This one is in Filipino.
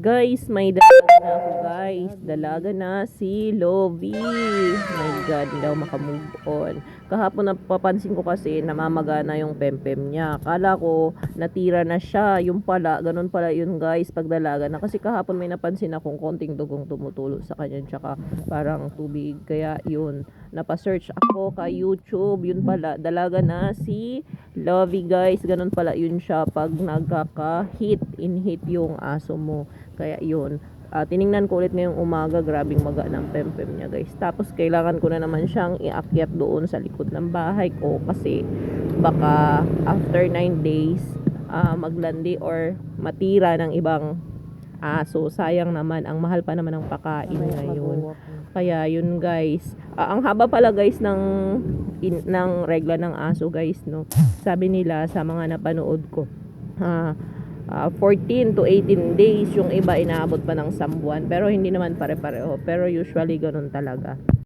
Guys, may dalaga na ako guys. Dalaga na si Lovie. My God, hindi daw makamove on. Kahapon napapansin ko kasi namamaga na yung pempem niya. Kala ko natira na siya. Yung pala, ganun pala yun guys pag dalaga na. Kasi kahapon may napansin akong konting dugong tumutulo sa kanya. Tsaka parang tubig. Kaya yun, napasearch ako kay YouTube. Yun pala, dalaga na si Lovey guys. Ganun pala yun siya pag nagkaka-hit, in-hit yung aso mo. Kaya yun. Ah, tiningnan ko ulit ngayong umaga, grabing maga ng pempem niya guys. Tapos kailangan ko na naman siyang iakyat doon sa likod ng bahay ko kasi baka after 9 days ah, maglandi or matira ng ibang aso. Sayang naman, ang mahal pa naman ng pakain ngayon. Kaya yun guys. Ah, ang haba pala guys ng in, ng regla ng aso guys no. Sabi nila sa mga napanood ko. ah, ah, 14 to 18 days yung iba inaabot pa ng sambuan pero hindi naman pare-pareho pero usually ganun talaga